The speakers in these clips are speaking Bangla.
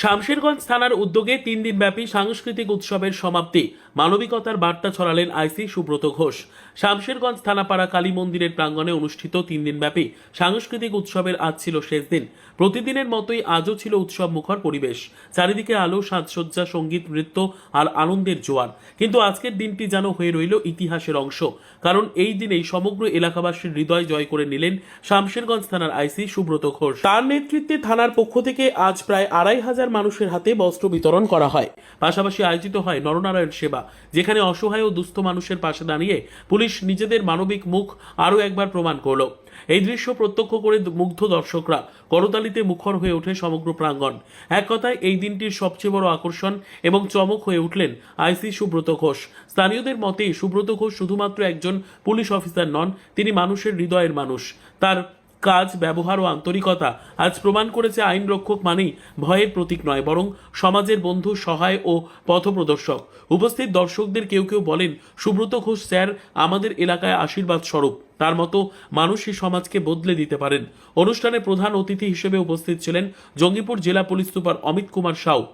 শামশেরগঞ্জ থানার উদ্যোগে তিন দিনব্যাপী সাংস্কৃতিক উৎসবের সমাপ্তি। মানবিকতার বার্তা ছড়ালেন আইসি সুব্রত ঘোষ। শামশেরগঞ্জ থানাপাড়া কালী মন্দিরের প্রাঙ্গণে অনুষ্ঠিত তিন দিনব্যাপী সাংস্কৃতিক উৎসবের আজ ছিল শেষ দিন। প্রতিদিনের মতোই আজও ছিল উৎসব মুখর পরিবেশ। চারিদিকে আলো, সাজসজ্জা, সংগীত, নৃত্য আর আনন্দের জোয়ার। কিন্তু আজকের দিনটি যেন হয়ে রইল ইতিহাসের অংশ। কারণ এই দিনেই সমগ্র এলাকাবাসীর হৃদয় জয় করে নিলেন শামশেরগঞ্জ থানার আইসি সুব্রত ঘোষ। তার নেতৃত্বে থানার পক্ষ থেকে আজ প্রায় আড়াই হাজার মানুষের হাতে বস্ত্র বিতরণ করা হয়। পাশাপাশি আয়োজিত হয় নরনারায়ণ সেবা। যেখানে অসহায় ও দুস্থ মানুষের পাশে দাঁড়িয়ে পুলিশ নিজেদের মানবিক মুখ আরও একবার প্রমাণ করল। এই দৃশ্য প্রত্যক্ষ করে মুগ্ধ দর্শকরা করতালিতে মুখর হয়ে ওঠে সমগ্র প্রাঙ্গণ। এক কথায়, এই দিনটির সবচেয়ে বড় আকর্ষণ এবং চমক হয়ে উঠলেন আইসি সুব্রত ঘোষ। স্থানীয়দের মতে, সুব্রত ঘোষ শুধুমাত্র একজন পুলিশ অফিসার নন, তিনি মানুষের হৃদয়ের মানুষ। তার কাজ, ব্যবহার ও আন্তরিকতা আজ প্রমাণ করেছে আইন রক্ষক মানেই ভয়ের প্রতীক নয়, বরং সমাজের বন্ধু, সহায় ও পথপ্রদর্শক। উপস্থিত দর্শকদের কেউ কেউ বলেন, সুব্রত ঘোষ, স্যার, আমাদের এলাকায় আশীর্বাদ স্বরূপ। তার মতো মানুষই সমাজকে বদলে দিতে পারেন। অনুষ্ঠানে প্রধান অতিথি হিসেবে উপস্থিত ছিলেন জঙ্গিপুর জেলা পুলিশ সুপার অমিত কুমার সাউ।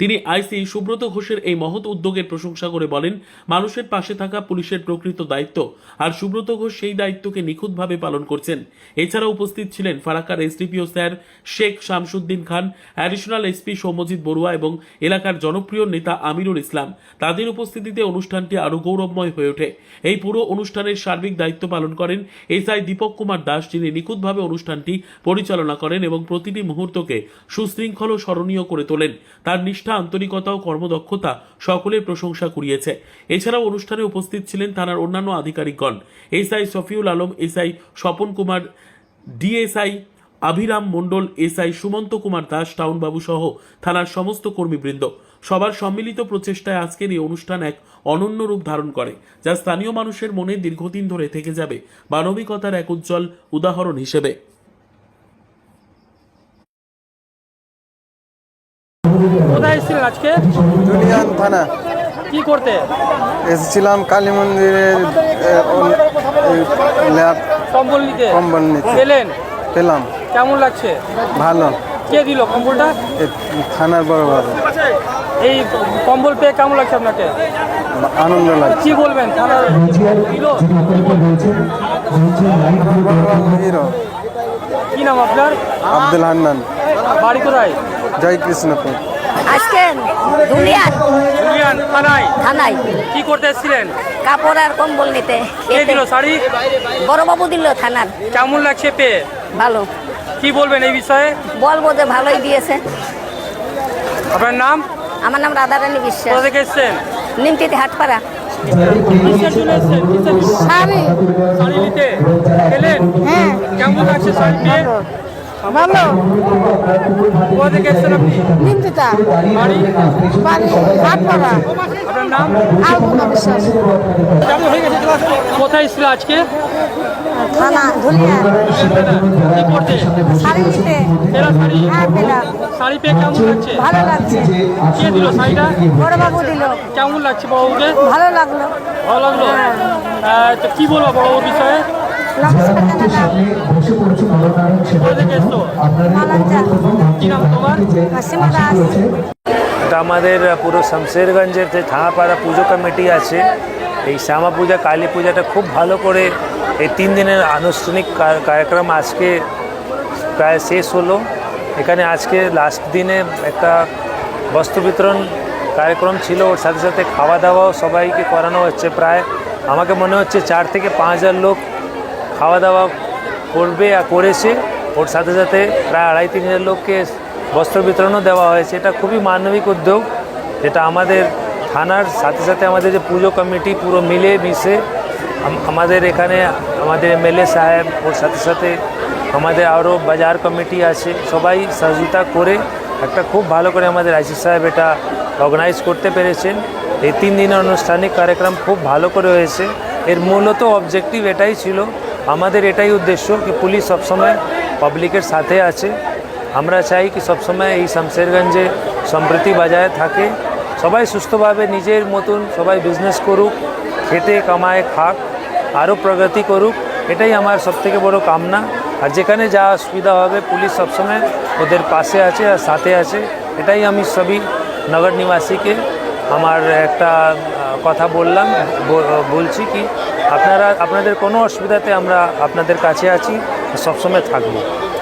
তিনি আইসি সুব্রত ঘোষের এই মহৎ উদ্যোগের প্রশংসা করে বলেন, মানুষের পাশে থাকা পুলিশের প্রকৃত দায়িত্ব, আর সুব্রত ঘোষ সেই দায়িত্বকে নিখুঁতভাবে পালন করছেন। এছাড়া উপস্থিত ছিলেন ফারাক্কার SDPO sir Sheikh Shamsuddin Khan, additional SP Soumyajit Barua এবং এলাকার জনপ্রিয় নেতা আমিরুল ইসলাম। তাদের উপস্থিতিতে অনুষ্ঠানটি আরও গৌরবময় হয়ে ওঠে। এই পুরো অনুষ্ঠানের সার্বিক দায়িত্ব পালন করেন এসআই দীপক কুমার দাস, যিনি নিখুঁতভাবে অনুষ্ঠানটি পরিচালনা করেন এবং প্রতিটি মুহূর্তকে সুশৃঙ্খল স্মরণীয় করে তোলেন। তার নিষ্ঠা আন্তরিকতা ও কর্মদক্ষতা সকলের প্রশংসা কুড়িয়েছে। এছাড়াও অনুষ্ঠানে উপস্থিত ছিলেন থানার অন্যান্য আধিকারিকগণ। SI Safiul Alam, SI Swapan Kumar, DSI Abhiram Mondal, SI Sumanta Kumar Das, টাউনবাবু সহ থানার সমস্ত কর্মীবৃন্দ। সবার সম্মিলিত প্রচেষ্টায় আজকের এই অনুষ্ঠান এক অনন্য রূপ ধারণ করে, যা স্থানীয় মানুষের মনে দীর্ঘদিন ধরে থেকে যাবে, মানবিকতার এক উজ্জ্বল উদাহরণ হিসেবে কোথায় এসেছিলেন আজকে? জুলিয়ান থানা। কি করতে? এসেছিলাম কালী মন্দিরের কম্বল নিতে? কম্বল নিতে। পেলেন? পেলাম। কেমন লাগছে? ভালো। কে দিল কম্বলটা? থানার বড় বাবু এই কম্বল পেয়ে কেমন লাগছে আপনাকে? আনন্দ লাগছে। কি বলবেন? থানার দিল? হিরো। কি নাম আপনার? আব্দুল হান্নান। বাড়ি কোথায়? জয় কৃষ্ণপুর আজকে দুলিয়ান জুলিয়ান থানায়। থানায়। কি করতে এসেছিলেন? কাপড় আর কম্বল নিতে। কে দিল শাড়ি? বড়বাবু দিল থানার। কেমন লাগছে পেয়ে? ভালো। কি বলবেন এই বিষয়ে? বলব যে ভালোই দিয়েছে। আপনার নাম? আমার নাম রাধারানী কোথা বিশ্বাস থেকে এসছেন? নিমতিতে হাটপাড়া? শাড়ি। শাড়ি নিতে। পেলেন হ্যাঁ। কেমন লাগছে শাড়ি পেয়ে? ভালো। কোথা থেকে এসছেন আপনি? নিমতিতা বাড়ি? বাড়ি হাটপাড়া। আপনার নাম? আলপনা বিশ্বাস। কোথায় ছিল আজকে? থানা ধুলিয়ান কি করতে শাড়ি নিতে। পেলা শাড়ি। হ্যাঁ পেলাম শাড়ি পেয়ে কেমন লাগছে ভালো লাগছে? কে দিল শাড়িটা? বড়বাবু দিল। কেমন লাগছে বাবুকে ভালো লাগল। ভালো লাগল। আহ, তো কি বলব বড় বিষয়ে? থেকে এসছো মালাঞ্জা কি নাম তোমার? হাসিমা। দাস এটা আমাদের পুরো শামশেরগঞ্জের যে থানাপাড়া পুজো কমিটি আছে এই শ্যামা পূজা কালী পূজাটা খুব ভালো করে এই তিন দিনের আনুষ্ঠানিক কার্যক্রম আজকে প্রায় শেষ হলো। এখানে আজকে লাস্ট দিনে একটা বস্ত্র বিতরণ কার্যক্রম ছিল ওর সাথে সাথে খাওয়া দাওয়াও সবাইকে করানো হচ্ছে। প্রায় আমাকে মনে হচ্ছে চার থেকে পাঁচ হাজার লোক খাওয়া দাওয়া করবে আর করেছে। ওর সাথে সাথে প্রায় আড়াই তিন হাজার লোককে বস্ত্র বিতরণও দেওয়া হয়েছে। এটা খুবই মানবিক উদ্যোগ। যেটা আমাদের থানার সাথে সাথে আমাদের যে পুজো কমিটি পুরো মিলে মিশে আমাদের এখানে আমাদের এমএলএ সাহেব, ওর সাথে সাথে আমাদের আরও বাজার কমিটি আছে। সবাই সহযোগিতা করে একটা খুব ভালো করে আমাদের আইসি সাহেব এটা অর্গানাইজ করতে পেরেছেন। এই তিন দিনের আনুষ্ঠানিক কার্যক্রম খুব ভালো করে হয়েছে। এর মূলত অবজেক্টিভ এটাই ছিল আমাদের এটাই উদ্দেশ্য কি পুলিশ সবসময় পাবলিকের সাথে আছে। আমরা চাই কি সবসময় এই শামশেরগঞ্জে সম্প্রীতি বজায় থাকে। সবাই সুস্থভাবে নিজের মতন সবাই বিজনেস করুক খেতে কামায়, খাক, আরও প্রগতি করুক, এটাই আমার সবথেকে বড় কামনা। আর যেখানে যা অসুবিধা হবে, পুলিশ সবসময় ওদের পাশে আছে আর সাথে আছে। এটাই আমি সবই নগর নিবাসীকে আমার একটা কথা বললাম বলছি কি আপনারা আপনাদের কোনো অসুবিধাতে আমরা আপনাদের কাছে আছি সবসময় থাকব।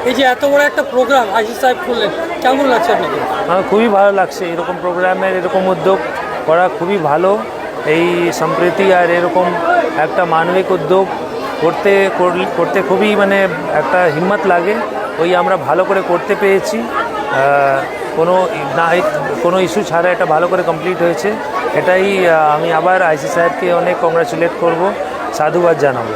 এই যে এত বড় একটা প্রোগ্রাম আইসি সাহেব করলেন কেমন লাগছে আপনাকে আমার খুবই ভালো লাগছে এরকম প্রোগ্রামের এরকম উদ্যোগ করা খুবই ভালো। এই সম্প্রীতি আর এরকম একটা মানবিক উদ্যোগ করতে করতে খুবই মানে একটা হিম্মত লাগে। ওই আমরা ভালো করে করতে পেরেছি। কোনো না কোনো ইস্যু ছাড়া এটা ভালো করে কমপ্লিট হয়েছে। এটাই আমি আবার আইসি সাহেবকে অনেক কংগ্রাচুলেট করব। সাধুবাদ জানাব।